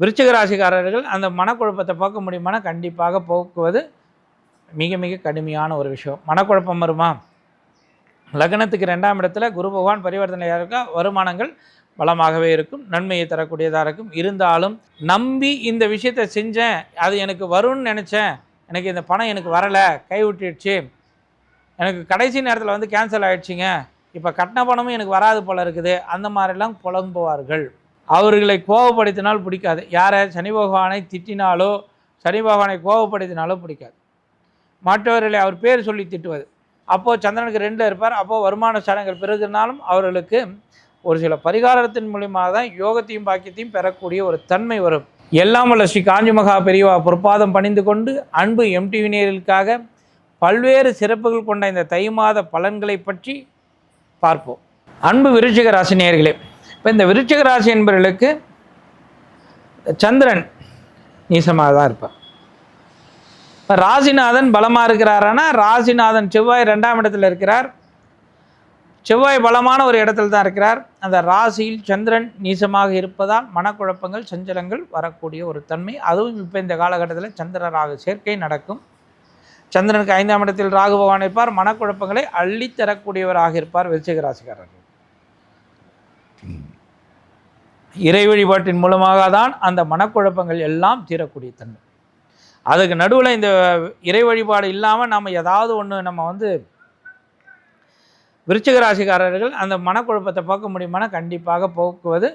விருச்சிக ராசிக்காரர்கள் அந்த மனக்குழப்பத்தை போக்க முடியுமானா கண்டிப்பாக போக்குவது மிக மிக கடுமையான ஒரு விஷயம். மனக்குழப்பம் வருமா? லக்னத்துக்கு ரெண்டாம் இடத்துல குரு பகவான் பரிவர்த்தனையாக இருக்கா? வருமானங்கள் பலமாகவே இருக்கும். நன்மையை தரக்கூடியதாக இருக்கும். இருந்தாலும் நம்பி இந்த விஷயத்தை செஞ்சேன் அது எனக்கு வரும்னு நினச்சேன் எனக்கு இந்த பணம் எனக்கு வரலை கைவிட்டுடுச்சு எனக்கு கடைசி நேரத்தில் வந்து கேன்சல் ஆகிடுச்சிங்க இப்போ கட்டின பணமும் எனக்கு வராது போல இருக்குது அந்த மாதிரிலாம் புலம்புவார்கள். அவர்களை கோபப்படுத்தினால் பிடிக்காது. யாரை? சனி பகவானை திட்டினாலோ சனி பகவானை கோபப்படுத்தினாலோ பிடிக்காது. மற்றவர்களை அவர் பேர் சொல்லி திட்டுவது. அப்போது சந்திரனுக்கு ரெண்டில் இருப்பார். அப்போது வருமான சடங்குகள் பிறகுனாலும் அவர்களுக்கு ஒரு சில பரிகாரத்தின் மூலியமாக தான் யோகத்தையும் பாக்கியத்தையும் பெறக்கூடிய ஒரு தன்மை வரும். எல்லாம் வல்ல ஸ்ரீ காஞ்சி மகா பெரியவா பொற்பாதம் பணிந்து கொண்டு அன்பு எம்டிவி நேர்களுக்காக பல்வேறு சிறப்புகள் கொண்ட இந்த தை மாத பலன்களை பற்றி பார்ப்போம். அன்பு விருச்சிக ராசினியர்களே இப்போ இந்த விருச்சிக ராசி என்பவர்களுக்கு சந்திரன் நீசமாக தான் இருப்பார். இப்போ ராசிநாதன் பலமாக இருக்கிறாரானா ராசிநாதன் செவ்வாய் ரெண்டாம் இடத்துல இருக்கிறார். செவ்வாய் பலமான ஒரு இடத்துல தான் இருக்கிறார். அந்த ராசியில் சந்திரன் நீசமாக இருப்பதால் மனக்குழப்பங்கள் சஞ்சலங்கள் வரக்கூடிய ஒரு தன்மை. அதுவும் இப்போ இந்த காலகட்டத்தில் சந்திர ராகு சேர்க்கை நடக்கும். சந்திரனுக்கு ஐந்தாம் இடத்தில் ராகு பகவான் இருப்பார். மனக்குழப்பங்களை அள்ளித் தரக்கூடியவராக இருப்பார் விருச்சிக ராசிக்காரர்கள். இறை வழிபாட்டின் மூலமாக தான் அந்த மனக்குழப்பங்கள் எல்லாம் தீரக்கூடிய தன்மை. அதுக்கு நடுவில் இந்த இறை வழிபாடு இல்லாமல் நம்ம ஏதாவது ஒன்று நம்ம வந்து விருச்சிக ராசிக்காரர்கள் அந்த மனக்குழப்பத்தை போக்க முடியுமானா கண்டிப்பாக போக்குவது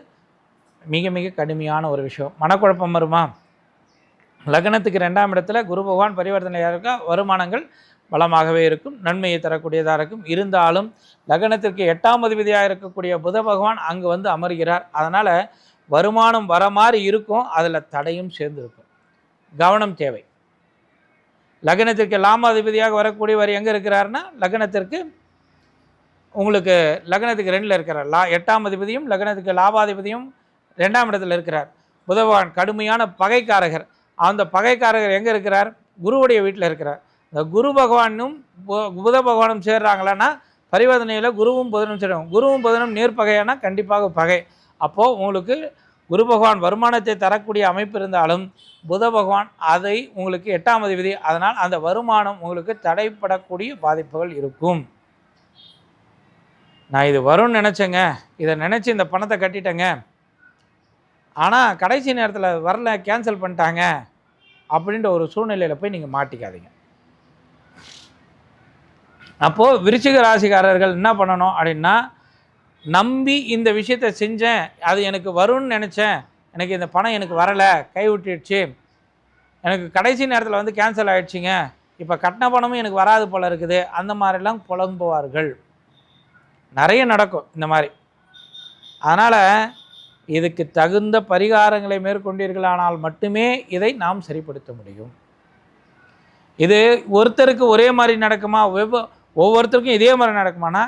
மிக மிக கடுமையான ஒரு விஷயம். மனக்குழப்பம் வருமா? லக்னத்துக்கு ரெண்டாம் இடத்துல குரு பகவான் பரிவர்த்தனையாக இருக்க? வருமானங்கள் பலமாகவே இருக்கும் நன்மையை தரக்கூடியதாக இருக்கும். இருந்தாலும் லக்னத்திற்கு எட்டாம் அதிபதியாக இருக்கக்கூடிய புத பகவான் அங்கு வந்து அமர்கிறார். அதனால் வருமானம் வர மாதிரி இருக்கும் அதில் தடையும் சேர்ந்துருக்கும். கவனம் தேவை. லக்னத்திற்கு லாமாதிபதியாக வரக்கூடியவர் எங்கே இருக்கிறாருன்னா லக்னத்திற்கு உங்களுக்கு லக்னத்துக்கு ரெண்டில் இருக்கிறார். லா எட்டாம் அதிபதியும் லக்னத்துக்கு லாபாதிபதியும் ரெண்டாம் இடத்துல இருக்கிறார். புதபகவான் கடுமையான பகைக்காரகர். அந்த பகைக்காரகர் எங்கே இருக்கிறார்? குருவுடைய வீட்டில் இருக்கிறார். குரு பகவானும் பு- புத பகவானும் சேர்றாங்களான்னா பரிவர்த்தனையில் குருவும் புதனும் சேரும் குருவும் புதனும் நேர்பகையானா கண்டிப்பாக பகை. அப்போது உங்களுக்கு குரு பகவான் வருமானத்தை தரக்கூடிய அமைப்பு இருந்தாலும் புத பகவான் அதை உங்களுக்கு எட்டாம் அதிபதி அதனால் அந்த வருமானம் உங்களுக்கு தடைப்படக்கூடிய பாதிப்புகள் இருக்கும். நான் இது வரும்னு நினச்சேங்க. இதை நினச்சி இந்த பணத்தை கட்டிட்டேங்க. ஆனால் கடைசி நேரத்தில் வரல கேன்சல் பண்ணிட்டாங்க. அப்படின்ற ஒரு சூழ்நிலையில் போய் நீங்கள் மாட்டிக்காதீங்க. அப்போது விருச்சிக ராசிக்காரர்கள் என்ன பண்ணணும் அப்படின்னா நம்பி இந்த விஷயத்தை செஞ்சேன் அது எனக்கு வரும்னு நினச்சேன் எனக்கு இந்த பணம் எனக்கு வரலை கைவிட்டுடுச்சு எனக்கு கடைசி நேரத்தில் வந்து கேன்சல் ஆகிடுச்சிங்க இப்போ கட்டின பணமும் எனக்கு வராது போல் இருக்குது அந்த மாதிரிலாம் புலம்புவார்கள். நிறைய நடக்கும் இந்த மாதிரி. அதனால் இதுக்கு தகுந்த பரிகாரங்களை மேற்கொண்டீர்களானால் மட்டுமே இதை நாம் சரிப்படுத்த முடியும். இது ஒருத்தருக்கு ஒரே மாதிரி நடக்குமா? வெவ்வ ஒவ்வொருத்தருக்கும் இதே மாதிரி நடக்குமானா?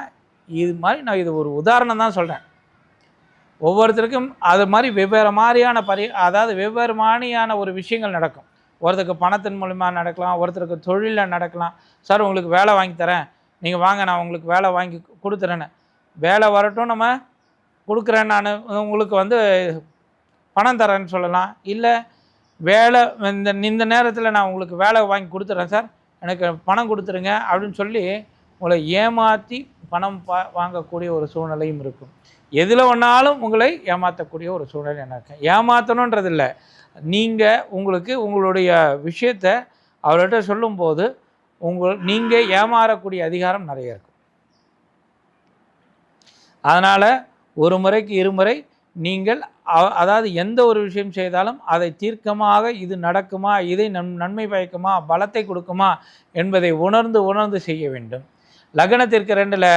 இது மாதிரி நான் இது ஒரு உதாரணம் தான் சொல்கிறேன் ஒவ்வொருத்தருக்கும் அது மாதிரி வெவ்வேறு மாதிரியான பரி அதாவது வெவ்வேறு மாதிரியான ஒரு விஷயங்கள் நடக்கும். ஒருத்தருக்கு பணத்தின் மூலிமா நடக்கலாம் ஒருத்தருக்கு தொழிலில் நடக்கலாம். சார் உங்களுக்கு வேலை வாங்கி தரேன். நீங்கள் வாங்க நான் உங்களுக்கு வேலை வாங்கி கொடுத்துறேன்னு. வேலை வரட்டும் நம்ம கொடுக்குறேன் நான். உங்களுக்கு வந்து பணம் தரேன்னு சொல்லலாம். இல்லை வேலை இந்த இந்த நேரத்தில் நான் உங்களுக்கு வேலை வாங்கி கொடுத்துட்றேன் சார் எனக்கு பணம் கொடுத்துருங்க. அப்படின்னு சொல்லி உங்களை ஏமாற்றி பணம் பா வாங்கக்கூடிய ஒரு சூழ்நிலையும் இருக்கும். எதில் வேணாலும் உங்களை ஏமாற்றக்கூடிய ஒரு சூழ்நிலை எனக்கு ஏமாற்றணுன்றது இல்லை நீங்கள் உங்களுக்கு உங்களுடைய விஷயத்தை அவர்கிட்ட சொல்லும்போது உங்கள் நீங்கள் ஏமாறக்கூடிய அதிகாரம் நிறைய இருக்கும் அதனால் ஒரு முறைக்கு இருமுறை நீங்கள் அதாவது எந்த ஒரு விஷயம் செய்தாலும் அதை தீர்க்கமாக இது நடக்குமா இதை நன் நன்மை பயக்குமா பலத்தை கொடுக்குமா என்பதை உணர்ந்து உணர்ந்து செய்ய வேண்டும். லக்னத்திற்கு ரெண்டில்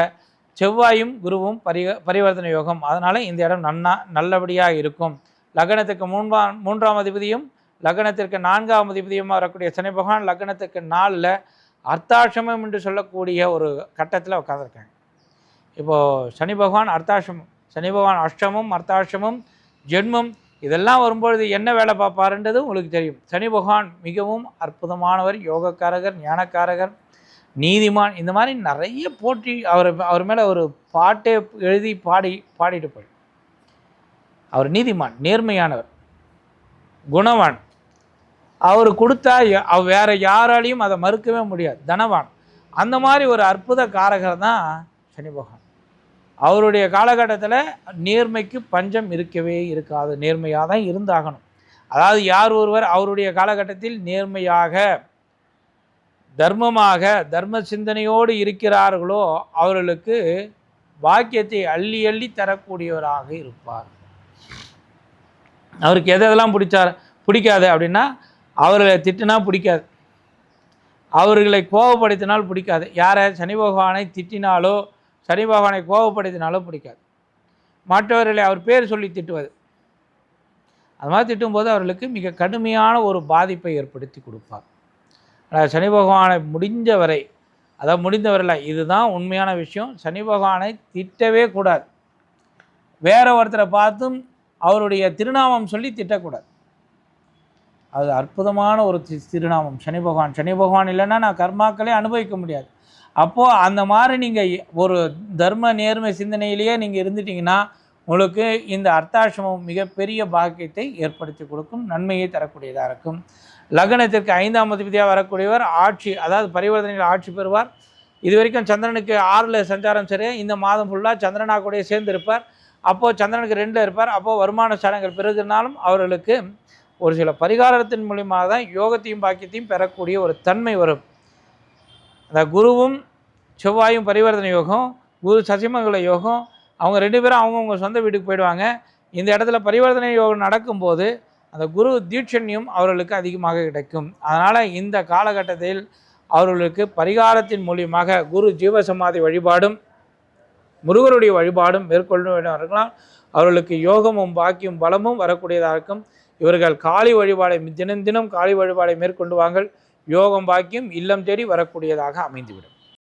செவ்வாயும் குருவும் பரி பரிவர்த்தனை யோகம். அதனால் இந்த இடம் நன்னா நல்லபடியாக இருக்கும். லக்னத்துக்கு மூன்றாம் மூன்றாம் அதிபதியும் லக்னத்திற்கு நான்காம் அதிபதியுமாக வரக்கூடிய சனி பகவான் லக்னத்துக்கு நாலில் அர்த்தாசிரமம் என்று சொல்லக்கூடிய ஒரு கட்டத்தில் உட்காந்துருக்காங்க இப்போது சனி பகவான் அர்த்தாசிரமம் சனி பகவான் அஷ்டமும் அர்த்தாசிரமம் ஜென்மம் இதெல்லாம் வரும்பொழுது என்ன வேலை பார்ப்பாருன்றது உங்களுக்கு தெரியும். சனி பகவான் மிகவும் அற்புதமானவர் யோகக்காரகர் ஞானக்காரகர் நீதிமான் இந்த மாதிரி நிறைய போட்டி அவர் அவர் மேலே ஒரு பாட்டே எழுதி பாடி பாடிட்டு போய். அவர் நீதிமான் நேர்மையானவர் குணவான். அவர் கொடுத்தா அவ வேற யாராலையும் அதை மறுக்கவே முடியாது. தனவான். அந்த மாதிரி ஒரு அற்புத காரகர் தான் சனி பகவான். அவருடைய காலகட்டத்தில் நேர்மைக்கு பஞ்சம் இருக்கவே இருக்காது. நேர்மையாக தான் இருந்தாகணும். அதாவது யார் ஒருவர் அவருடைய காலகட்டத்தில் நேர்மையாக தர்மமாக தர்ம சிந்தனையோடு இருக்கிறார்களோ அவர்களுக்கு பாக்கியத்தை அள்ளி அள்ளி தரக்கூடியவராக இருப்பார். அவருக்கு எது எதெல்லாம் பிடிச்சார் பிடிக்காது அப்படின்னா அவர்களை திட்டினா பிடிக்காது. அவர்களை கோபப்படுத்தினால் பிடிக்காது. யாரை? சனி பகவானை திட்டினாலோ சனி பகவானை கோபப்படுத்தினாலோ பிடிக்காது. மற்றவர்களை அவர் பேர் சொல்லி திட்டுவது. அது மாதிரி திட்டும்போது அவர்களுக்கு மிக கடுமையான ஒரு பாதிப்பை ஏற்படுத்தி கொடுப்பார். ஆனால் சனி பகவானை முடிஞ்ச வரை அதாவது முடிந்தவரில் இதுதான் உண்மையான விஷயம். சனி பகவானை திட்டவே கூடாது. வேற ஒருத்தரை பார்த்தும் அவருடைய திருநாமம் சொல்லி திட்டக்கூடாது. அது அற்புதமான ஒரு தி- திருநாமம். சனி பகவான் சனி பகவான் இல்லைன்னா நான் கர்மாக்களே அனுபவிக்க முடியாது. அப்போது அந்த மாதிரி நீங்கள் ஒரு தர்ம நேர்மை சிந்தனையிலேயே நீங்கள் இருந்துட்டிங்கன்னா உங்களுக்கு இந்த அர்த்தாசிரமம் மிகப்பெரிய பாக்கியத்தை ஏற்படுத்தி கொடுக்கும் நன்மையை தரக்கூடியதாக இருக்கும். லக்னத்திற்கு ஐந்தாம் அதிபதியாக வரக்கூடியவர் ஆட்சி அதாவது பரிவர்த்தனையில் ஆட்சி பெறுவார். இது வரைக்கும் சந்திரனுக்கு ஆறில் சஞ்சாரம் சரி இந்த மாதம் ஃபுல்லாக சந்திரனா கூட சேர்ந்து இருப்பார் அப்போது சந்திரனுக்கு ரெண்டில் இருப்பார். அப்போது வருமான ஸ்தானங்கள் பெருகினாலும் அவர்களுக்கு ஒரு சில பரிகாரத்தின் மூலியமாக தான் யோகத்தையும் பாக்கியத்தையும் பெறக்கூடிய ஒரு தன்மை வரும். அந்த குருவும் செவ்வாயும் பரிவர்த்தனை யோகம் குரு சசிமங்கல யோகம் அவங்க ரெண்டு பேரும் அவங்கவுங்க சொந்த வீட்டுக்கு போயிடுவாங்க. இந்த இடத்துல பரிவர்த்தனை யோகம் நடக்கும்போது அந்த குரு தீட்சண்யம் அவர்களுக்கு அதிகமாக கிடைக்கும். அதனால் இந்த காலகட்டத்தில் அவர்களுக்கு பரிகாரத்தின் மூலியமாக குரு ஜீவசமாதி வழிபாடும் முருகருடைய வழிபாடும் மேற்கொள்ள வேண்டியவர்களால் அவர்களுக்கு யோகமும் பாக்கியும் பலமும் வரக்கூடியதாக இருக்கும். இவர்கள் காளி வழிபாடை தினம் தினம் காளி வழிபாடை மேற்கொண்டு வாங்கள். யோகம் பாக்கியம் இல்லம் தேடி வரக்கூடியதாக அமைந்துவிடும்.